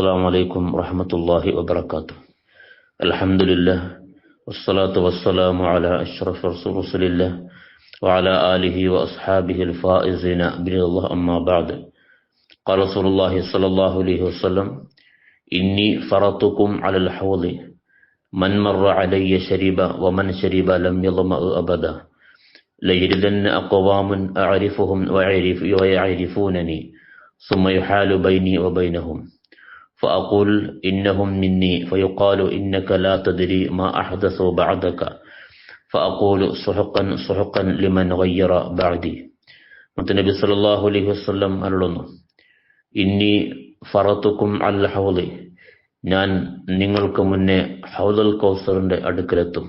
السلام عليكم ورحمة الله وبركاته. الحمد لله والصلاة والسلام على أشرف رسول الله وعلى آله وأصحابه الفائزين برضا الله أما بعد. قال رسول الله صلى الله عليه وسلم إني فرطكم على الحوض. من مر علي شرب ومن شرب لم يظمأ أبدا. ليردن أقوام أعرفهم ويعرف ويعرفونني. ثم يحال بيني وبينهم. فأقول إنهم مني فيقال إنك لا تدري ما أحدثوا بعدك فأقول سحقا سحقا لمن غير بعدي മുത്തനബി സല്ലല്ലാഹു അലൈഹി വസല്ലം അരുളുന്നു ഇന്നി ഫറത്തുക്കും അൽ ഹൗളി ഞാൻ നിങ്ങൾക്ക് മുന്നേ ഹൗദൽ കൗസറിന്റെ അടുക്കലെത്തും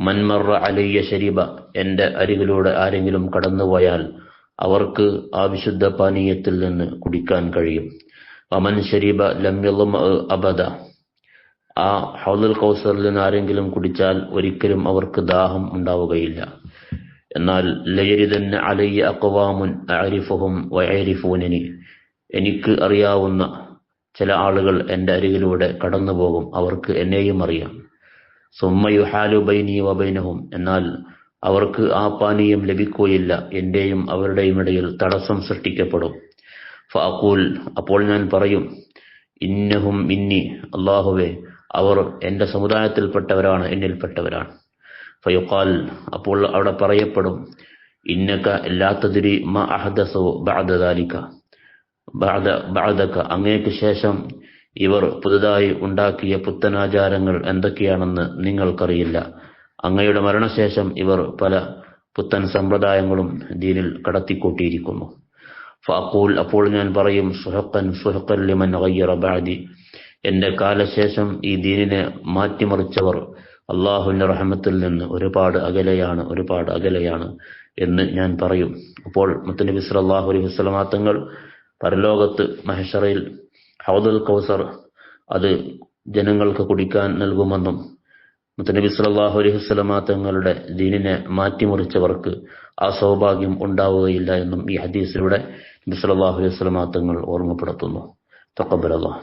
മൻമറ അലയ്യ ശരീബ എന്റെ അരികിലൂടെ ആരെങ്കിലും കടന്നുപോയാൽ അവർക്ക് ആ വിശുദ്ധ പാനീയത്തിൽ നിന്ന് കുടിക്കാൻ കഴിയും വമൻ ശരീബ ലമ്യളും അബദ ആ ഹൗദൽ കൗസറിൽ നിന്ന് ആരെങ്കിലും കുടിച്ചാൽ ഒരിക്കലും അവർക്ക് ദാഹം ഉണ്ടാവുകയില്ല. എന്നാൽ ലയരിതന്നെ അലയ്യ അക്വാമുൻ അരിഫുഹും വയരിഫൂനനി എനിക്ക് അറിയാവുന്ന ചില ആളുകൾ എന്റെ അരികിലൂടെ കടന്നു പോകും അവർക്ക് എന്നെയും അറിയാം. സുമ്മയുഹാലു ബൈനി വബൈനഹും എന്നാൽ അവർക്ക് ആ പാനീയം ലഭിക്കുകയില്ല. എന്റെയും അവരുടെയും ഇടയിൽ തടസ്സം സൃഷ്ടിക്കപ്പെടും. ഫഅഖൂൽ അപ്പോൾ ഞാൻ പറയും ഇന്നഹും ഇന്നി അള്ളാഹുവെ അവർ എന്റെ സമുദായത്തിൽപ്പെട്ടവരാണ് എന്നിൽപ്പെട്ടവരാണ്. ഫയുഖാൽ അപ്പോൾ അവിടെ പറയപ്പെടും ഇന്നക്ക ലാത്തതിരി മ അഹദസോ ബഅദാലിക ബഅദ ബഅദക അങ്ങേക്ക് ശേഷം ഇവർ പുതുതായി ഉണ്ടാക്കിയ പുത്തനാചാരങ്ങൾ എന്തൊക്കെയാണെന്ന് നിങ്ങൾക്കറിയില്ല. അങ്ങയുടെ മരണശേഷം ഇവർ പല പുത്തൻ സമ്പ്രദായങ്ങളും ദീനിൽ കടത്തിക്കൂട്ടിയിരിക്കുന്നു. ഫഅഖൂൽ അപ്പോൾ ഞാൻ പറയും സുഹക്കൻ സുഹക്കൻ ലിമൻ ഗയ്യറ എന്റെ കാലശേഷം ഈ ദീനിനെ മാറ്റിമറിച്ചവർ അള്ളാഹുവിന്റെ റഹമത്തിൽ നിന്ന് ഒരുപാട് അകലെയാണ് ഒരുപാട് അകലെയാണ് എന്ന് ഞാൻ പറയും. അപ്പോൾ മുത്തനബി സല്ലല്ലാഹു അലൈഹി വസല്ലമ തങ്ങൾ പരലോകത്ത് മഹഷറയിൽ ഹൗദുൽ കൗസർ അത് ജനങ്ങൾക്ക് കുടിക്കാൻ നൽകുമെന്നും മുത്തനബി സല്ലല്ലാഹു അലൈഹി വസല്ലമ തങ്ങളുടെ ദീനിനെ മാറ്റിമറിച്ചവർക്ക് ആ സൗഭാഗ്യം ഉണ്ടാവുകയില്ല എന്നും ഈ ഹദീസിലൂടെ നബി സല്ലല്ലാഹു അലൈഹി വസല്ലമ തങ്ങൾ ഓർമ്മപ്പെടുത്തുന്നു. തഖബ്ബലല്ലാഹ്